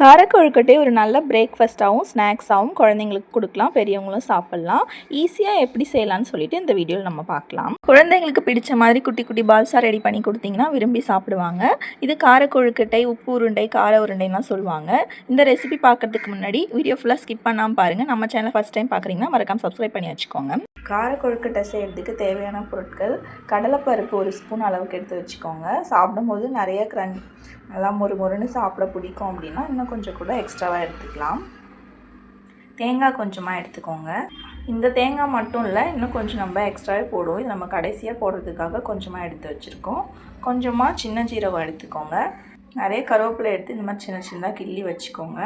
காரக்கொழுக்கட்டை ஒரு நல்ல பிரேக்ஃபாஸ்ட்டாகவும் ஸ்நாக்ஸாகவும் குழந்தைங்களுக்கு கொடுக்கலாம் பெரியவங்களும் சாப்பிட்லாம். ஈஸியாக எப்படி செய்யலாம்னு சொல்லிட்டு இந்த வீடியோவில் நம்ம பார்க்கலாம். குழந்தைங்களுக்கு பிடிச்ச மாதிரி குட்டி குட்டி பால்ஸாக ரெடி பண்ணி கொடுத்தீங்கன்னா விரும்பி சாப்பிடுவாங்க. இது காரக்கொழுக்கட்டை உப்பு உருண்டை கார உருண்டைலாம் சொல்லுவாங்க. இந்த ரெசிபி பார்க்கறதுக்கு முன்னாடி வீடியோ ஃபுல்லாக ஸ்கிப் பண்ணாமல் பாருங்கள் நம்ம சேனல் ஃபஸ்ட் டைம் பார்க்குறீங்கன்னா மறக்காம சப்ஸ்கிரைப் பண்ணி வச்சுக்கோங்க. காரக்கொழுக்கட்டை செய்கிறதுக்கு தேவையான பொருட்கள் கடலைப்பருப்பு ஒரு ஸ்பூன் அளவுக்கு எடுத்து வச்சுக்கோங்க. சாப்பிடும்போது நிறைய க்ரன் நல்லா மொறு மொறுன்னு சாப்பிட பிடிக்கும் அப்படின்னா இன்னும் கொஞ்சம் கூட எக்ஸ்ட்ராவாக எடுத்துக்கலாம். தேங்காய் கொஞ்சமாக எடுத்துக்கோங்க. இந்த தேங்காய் மட்டும் இல்லை இன்னும் கொஞ்சம் நம்ம எக்ஸ்ட்ராவே போடுவோம். இது நம்ம கடைசியாக போடுறதுக்காக கொஞ்சமாக எடுத்து வச்சுருக்கோம். கொஞ்சமாக சின்ன ஜீரகம் எடுத்துக்கோங்க. நிறைய கருவேப்பிலை எடுத்து இந்த மாதிரி சின்ன சின்னதாக கிள்ளி வச்சுக்கோங்க.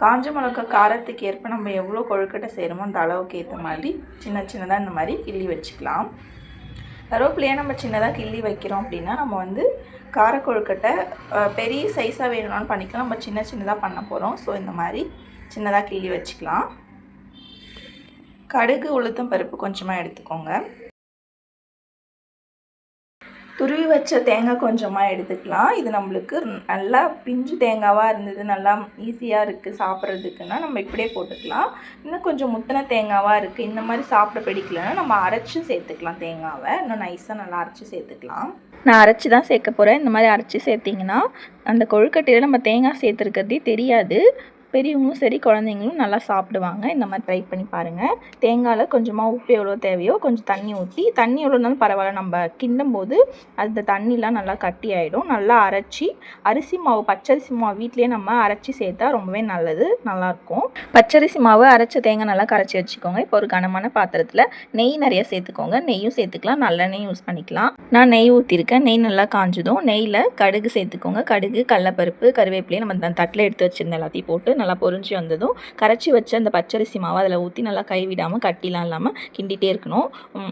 காஞ்ச மிளகா காரத்துக்கு ஏற்ப நம்ம எவ்வளோ கொழுக்கட்டை செய்கிறோமோ அந்த அளவுக்கு ஏற்ற மாதிரி சின்ன சின்னதாக இந்த மாதிரி கிள்ளி வச்சுக்கலாம். கருவேப்பிலையை நம்ம சின்னதாக கிள்ளி வைக்கிறோம் அப்படின்னா நம்ம வந்து காரக்கொழுக்கட்டை பெரிய சைஸாக வேணும்னு பண்ணிக்கலாம். நம்ம சின்ன சின்னதாக பண்ண போகிறோம் ஸோ இந்த மாதிரி சின்னதாக கிள்ளி வச்சுக்கலாம். கடுகு உளுத்தம் பருப்பு கொஞ்சமாக எடுத்துக்கோங்க. துருவி வச்ச தேங்காய் கொஞ்சமாக எடுத்துக்கலாம். இது நம்மளுக்கு நல்லா பிஞ்சு தேங்காவாக இருந்தது நல்லா ஈஸியாக இருக்குது சாப்பிட்றதுக்குன்னா நம்ம இப்படியே போட்டுக்கலாம். இன்னும் கொஞ்சம் முத்தின தேங்காவாக இருக்குது இந்த மாதிரி சாப்பிட பிடிக்கலன்னா நம்ம அரைச்சி சேர்த்துக்கலாம் தேங்காவை. இன்னும் நைஸாக நல்லா அரைச்சி சேர்த்துக்கலாம். நான் அரைச்சி தான் சேர்க்க போகிறேன் இந்த மாதிரி அரைச்சி சேர்த்திங்கன்னா அந்த கொழுக்கட்டையில் நம்ம தேங்காய் சேர்த்துருக்கிறதே தெரியாது. பெரியவங்களும் சரி குழந்தைங்களும் நல்லா சாப்பிடுவாங்க. இந்த மாதிரி ட்ரை பண்ணி பாருங்கள் தேங்காயில் கொஞ்சமாக உப்பு எவ்வளோ தேவையோ கொஞ்சம் தண்ணி ஊற்றி தண்ணி எவ்வளோ இருந்தாலும் பரவாயில்ல. நம்ம கிண்டும் போது அந்த தண்ணிலாம் நல்லா கட்டி ஆகிடும் நல்லா அரைச்சி அரிசி மாவு பச்சரிசி மாவு வீட்லேயே நம்ம அரைச்சி சேர்த்தா ரொம்பவே நல்லது நல்லாயிருக்கும் பச்சரிசி மாவு அரைச்ச தேங்காய் நல்லா கரைச்சி வச்சுக்கோங்க. இப்போ ஒரு கனமான பாத்திரத்தில் நெய் நிறைய சேர்த்துக்கோங்க. நெய்யும் சேர்த்துக்கலாம். நல்லெண்ணெய் யூஸ் பண்ணிக்கலாம். நான் நெய் ஊற்றிருக்கேன் நெய் நல்லா காஞ்சதும். நெய்யில் கடுகு சேர்த்துக்கோங்க. கடுகு கடலப்பருப்பு கருவேப்பிலையை நம்ம தட்டில் எடுத்து வச்சிருந்த எல்லாத்தையும் போட்டு நல்லா பொரிஞ்சு வந்ததும் கரைச்சி வச்ச அந்த பச்சரிசி மாவு அதில் ஊற்றி நல்லா கைவிடாமல் கட்டிலாம் இல்லாமல் கிண்டிகிட்டே இருக்கணும்.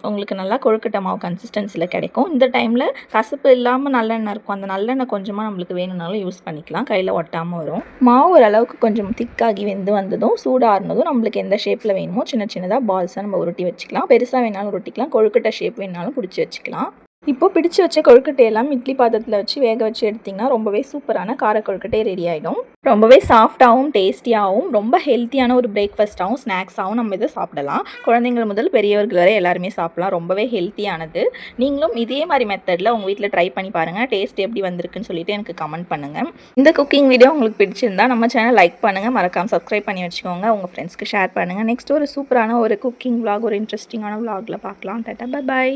உங்களுக்கு நல்லா கொழுக்கட்டை மாவு கன்சிஸ்டன்சியில் கிடைக்கும். இந்த டைமில் கசப்பு இல்லாமல் நல்லெண்ணெய் இருக்கும். அந்த நல்லெண்ணெய் கொஞ்சமாக நம்மளுக்கு வேணும்னாலும் யூஸ் பண்ணிக்கலாம். கையில் ஒட்டாமல் வரும். மாவு ஓரளவுக்கு கொஞ்சம் திக்காகி வெந்து வந்ததும் சூடாறுனதும் நம்மளுக்கு எந்த ஷேப்பில் வேணுமோ சின்ன சின்னதாக பால்ஸாக நம்ம உருட்டி வச்சுக்கலாம். பெருசாக வேணாலும் உருட்டிக்கலாம். கொழுக்கட்டை ஷேப் வேணாலும் பிடிச்சி வச்சுக்கலாம். இப்போ பிடிச்சி வச்ச கொழுக்கட்டை எல்லாம் இட்லி பாத்திரத்தில் வச்சு வேக வச்சு எடுத்திங்கன்னா ரொம்பவே சூப்பரான கார கொழுக்கட்டை ரெடி ஆகிடும் ரொம்பவே சாஃப்டாகவும் டேஸ்டியாகவும் ரொம்ப ஹெல்த்தியான ஒரு பிரேக்ஃபாஸ்ட்டாகவும் ஸ்நாக்ஸாகவும் நம்ம இதை சாப்பிடலாம். குழந்தைங்கள் முதல் பெரியவர்கள் வரை எல்லாருமே சாப்பிடலாம். ரொம்பவே ஹெல்த்தியானது நீங்களும் இதே மாதிரி மெத்தடில் உங்கள் வீட்டில் ட்ரை பண்ணி பாருங்கள் டேஸ்ட் எப்படி வந்திருக்குன்னு சொல்லிட்டு எனக்கு கமெண்ட் பண்ணுங்கள் இந்த குக்கிங் வீடியோ உங்களுக்கு பிடிச்சிருந்தா நம்ம சேனல் லைக் பண்ணுங்கள் மறக்காமல் சப்ஸ்கிரைப் பண்ணி வச்சுக்கோங்க. உங்கள் ஃப்ரெண்ட்ஸ்க்கு ஷேர் பண்ணுங்கள் நெக்ஸ்ட் ஒரு சூப்பரான ஒரு குக்கிங் விளாக் ஒரு இன்ட்ரெஸ்டிங்கான விளாகில் பார்க்கலாம். Tata bye bye